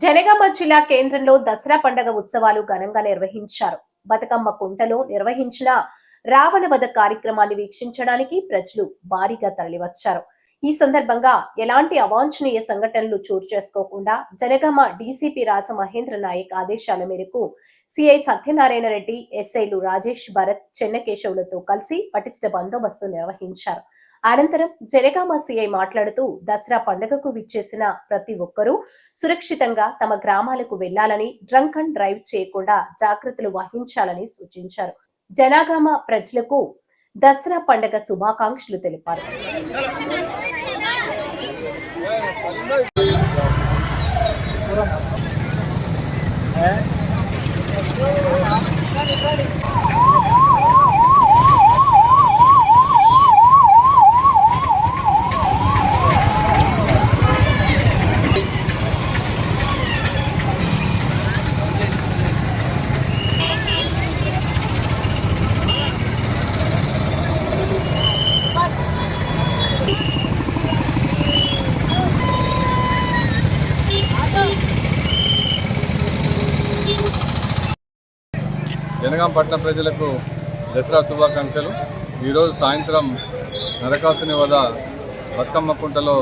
జనగామ జిల్లా కేంద్రంలో దసరా పండగ ఉత్సవాలు ఘనంగా నిర్వహించారు. బతుకమ్మ కుంటలో నిర్వహించిన రావణ వధ కార్యక్రమాన్ని వీక్షించడానికి ప్రజలు భారీగా తరలివచ్చారు. ఈ సందర్భంగా ఎలాంటి అవాంఛనీయ సంఘటనలు చోటు చేసుకోకుండా జనగామ డీసీపీ రాజ మహేంద్ర నాయక్ ఆదేశాల మేరకు సిఐ సత్యనారాయణ రెడ్డి ఎస్ఐలు రాజేష్ భరత్ చెన్నకేశవులతో కలిసి పటిష్ట బందోబస్తు నిర్వహించారు. అనంతరం జనగామ సిఐ మాట్లాడుతూ దసరా పండుగకు విచ్చేసిన ప్రతి ఒక్కరూ సురక్షితంగా తమ గ్రామాలకు వెళ్ళాలని డ్రంక్ అండ్ డ్రైవ్ చేయకుండా జాగ్రత్తలు వహించాలని సూచించారు. జనగామ ప్రజలకు దసరా పండుగ శుభాకాంక్షలు తెలిపారు. జనగాం పట్టణ ప్రజలకు దసరా శుభాకాంక్షలు. ఈరోజు సాయంత్రం నరకాసుని వద బతుకమ్మ కుంటలో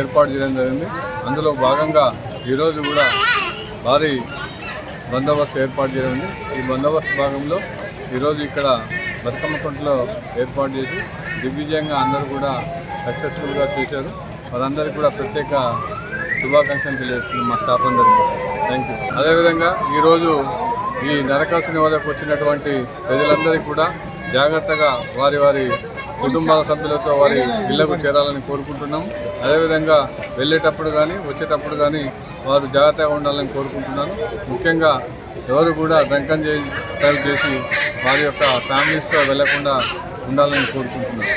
ఏర్పాటు చేయడం జరిగింది. అందులో భాగంగా ఈరోజు కూడా భారీ బందోబస్తు ఏర్పాటు చేయడం ఈ బందోబస్తు భాగంలో ఈరోజు ఇక్కడ బతుకమ్మ కుంటలో ఏర్పాటు చేసి దిగ్విజయంగా అందరూ కూడా సక్సెస్ఫుల్గా చేశారు. వారందరికీ కూడా ప్రత్యేక శుభాకాంక్షలు తెలియజేస్తున్నాం మా స్టాఫ్ అందరికీ. థ్యాంక్ యూ అదేవిధంగా ఈరోజు ఈ నరకాసుని వరకు వచ్చినటువంటి ప్రజలందరికీ కూడా జాగ్రత్తగా వారి వారి కుటుంబాల సభ్యులతో వారి ఇళ్ళకు చేరాలని కోరుకుంటున్నాం. అదేవిధంగా వెళ్ళేటప్పుడు కానీ వచ్చేటప్పుడు కానీ వారు జాగ్రత్తగా ఉండాలని కోరుకుంటున్నాను. ముఖ్యంగా ఎవరు కూడా డ్రంకన్ చేసి వారి యొక్క ఫ్యామిలీస్తో వెళ్ళకుండా ఉండాలని కోరుకుంటున్నాను.